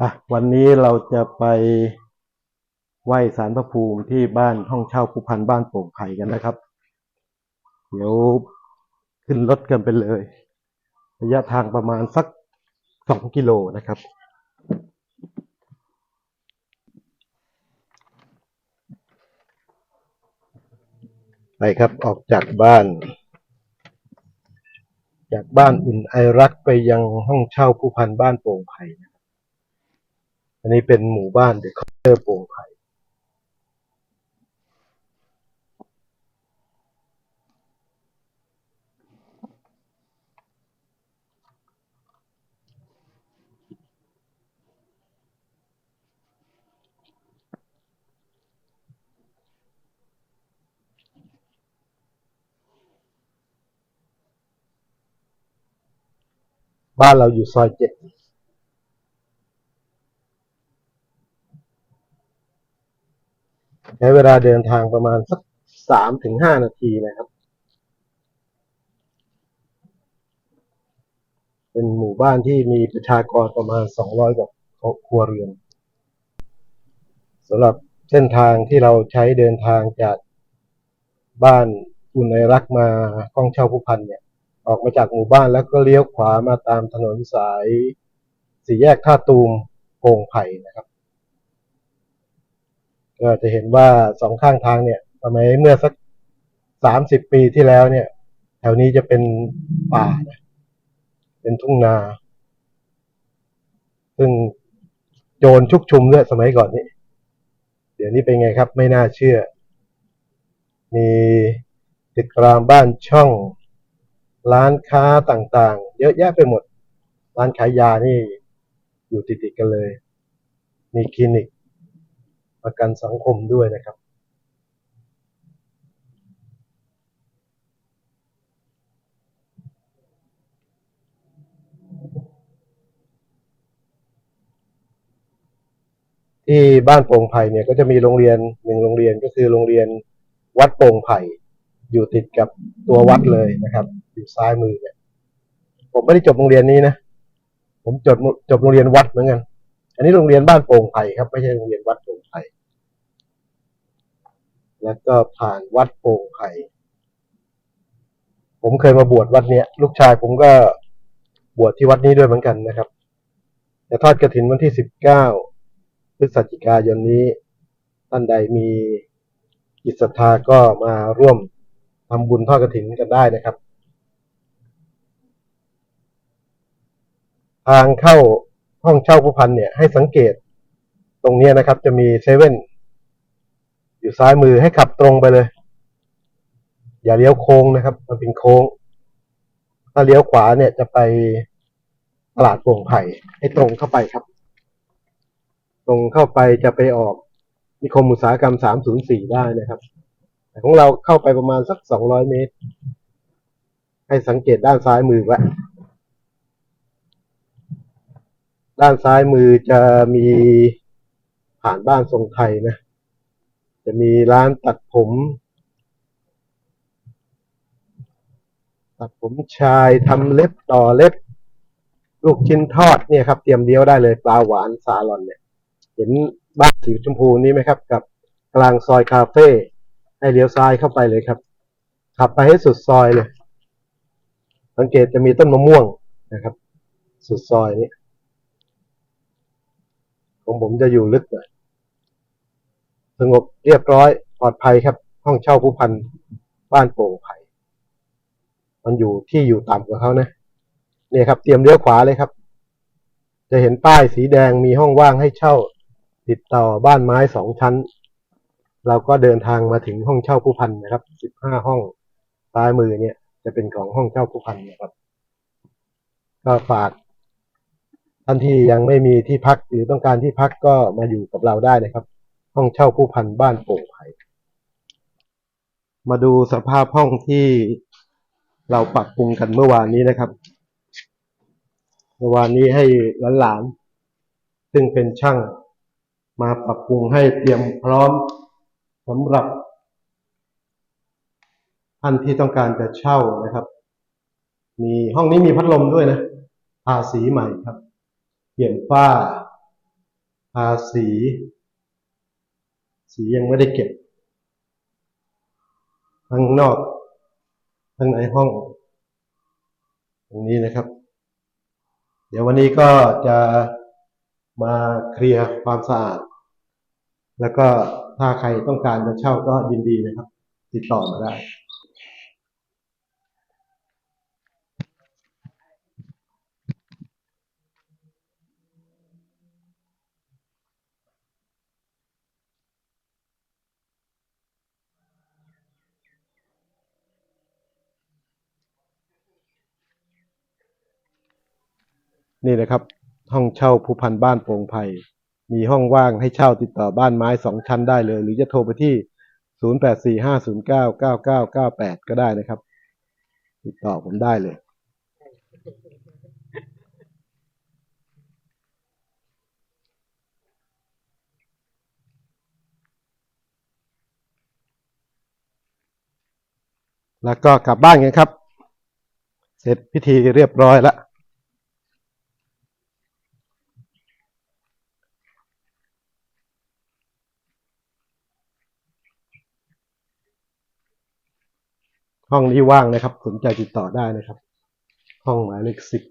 อะวันนี้เราจะไปไหว้สารพระภูมิที่บ้านห้องเช่าผู้พันบ้านโป่งไผ่กันนะครับ เดี๋ยวขึ้นรถกันไปเลย ระยะทางประมาณสักสองกิโลนะครับไปครับออกจากบ้าน จากบ้านอุ่นไอรักไปยังห้องเช่าผู้พันบ้านโป่งไผ่นะครับ อันนี้เป็นหมู่บ้านเดอะคอเตอร์โป่งไผ่บ้านเราอยู่ซอยเจ็ด ใช้เวลาเดินทางประมาณสักสามถึงห้านาทีนะครับ เป็นหมู่บ้านที่มีประชากรประมาณสองร้อยกว่าครัวเรือนสำหรับเส้นทางที่เราใช้เดินทางจากบ้านอุ่นไอรักมาห้องเช่าผู้พันเนี่ย ออกมาจากหมู่บ้านแล้วก็เลี้ยวขวามาตามถนนสายสี่แยกท่าตูมโป่งไผ่นะครับ ก็จะเห็นว่าสองข้างทางเนี่ยสมัยเมื่อสักสามสิบปีที่แล้วเนี่ย แถวนี้จะเป็นป่านะเป็นทุ่งนา ซึ่งโจรชุกชุมด้วยสมัยก่อนนี้ เดี๋ยวนี้เป็นไงครับ ไม่น่าเชื่อ มีตึกรามบ้านช่อง ร้านค้าต่างๆ เยอะแยะไปหมด ร้านขายยานี่อยู่ติดๆกันเลย มีคลินิก ประกันสังคมด้วยนะครับ ที่บ้านโป่งไผ่เนี่ยก็จะมีโรงเรียนหนึ่งโรงเรียนก็คือโรงเรียนวัดโป่งไผ่อยู่ติดกับตัววัดเลยนะครับ อยู่ซ้ายมือเนี่ยผมไม่ได้จบโรงเรียนนี้นะ ผมจบจบโรงเรียนวัดเหมือนกัน อันนี้โรงเรียนบ้านโป่งไผ่ครับไม่ใช่โรงเรียนวัดโป่ง แล้วก็ผ่านวัดโป่งไผ่ผมเคยมาบวชวัดเนี้ย ลูกชายผมก็บวชที่วัดนี้ด้วยเหมือนกันนะครับจะทอดกระถินวันที่สิบเก้าพฤศจิกายนนี้ ท่านใดมีจิตศรัทธาก็มาร่วมทำบุญทอดกระถินกันได้นะครับ ทางเข้าห้องเช่าผู้พันเนี่ยให้สังเกตตรงนี้นะครับจะมีเซเว่น อยู่ซ้ายมือให้ขับตรงไปเลย อย่าเลี้ยวโค้งนะครับ มันเป็นโค้ง ถ้าเลี้ยวขวาเนี่ยจะไปตลาดโป่งไผ่ให้ตรงเข้าไปครับ ตรงเข้าไปจะไปออกนิคมอุตสาหกรรม 304 ได้นะครับ แต่ของเราเข้าไปประมาณสัก 200 เมตร ให้สังเกตด้านซ้ายมือไว้ด้านซ้ายมือจะมีผ่านบ้านทรงไทยนะ จะมีร้านตัดผม ตัดผมชายทำเล็บต่อเล็บ ลูกชิ้นทอดเนี่ยครับ เตรียมเลี้ยวได้เลยปลาหวานซาลอนเนี่ย เห็นบ้านสีชมพูนี้ไหมครับ กับกลางซอยคาเฟ่ให้เลี้ยวซ้ายเข้าไปเลยครับ ขับไปให้สุดซอยเลย สังเกตจะมีต้นมะม่วงนะครับ สุดซอยนี้ของผมจะอยู่ลึกหน่อย สงบเรียบร้อยปลอดภัยครับ ห้องเช่าผู้พันบ้านโป่งไผ่มันอยู่ที่อยู่ต่ำกว่าเขานะเนี่ยครับ เตรียมเลี้ยวขวาเลยครับ จะเห็นป้ายสีแดงมีห้องว่างให้เช่า ติดต่อบ้านไม้สองชั้น เราก็เดินทางมาถึงห้องเช่าผู้พันนะครับสิบห้าห้องซ้ายมือเนี่ย จะเป็นของห้องเช่าผู้พันนะครับ ก็ฝากท่านที่ยังไม่มีที่พักหรือต้องการที่พักก็มาอยู่กับเราได้นะครับ ห้องเช่าผู้พันบ้านโป่งไผ่มาดูสภาพห้องที่เราปรับปรุงกันเมื่อวานนี้นะครับ เมื่อวานนี้ให้หลานๆ ซึ่งเป็นช่างมาปรับปรุงให้เตรียมพร้อมสำหรับท่านที่ต้องการจะเช่านะครับ มีห้องนี้มีพัดลมด้วยนะทาสีใหม่ครับ เปลี่ยนฝ้าาสี สียังไม่ได้เก็บทั้งนอกทั้งในห้อง ตรงนี้นะครับ เดี๋ยววันนี้ก็จะมาเคลียร์ความสะอาด แล้วก็ถ้าใครต้องการจะเช่าก็ยินดีนะครับ ติดต่อมาได้ นี่นะครับ ห้องเช่าภูพันธ์บ้านโป่งไผ่มีห้องว่างให้เช่าติดต่อบ้านไม้สองชั้นได้เลย หรือจะโทรไปที่ 0845099998 ก็ได้นะครับ ติดต่อผมได้เลย แล้วก็กลับบ้านกันครับ เสร็จพิธีเรียบร้อยแล้ว ห้องนี้ว่างนะครับ สนใจติดต่อได้นะครับ ห้องหมายเลขสิบ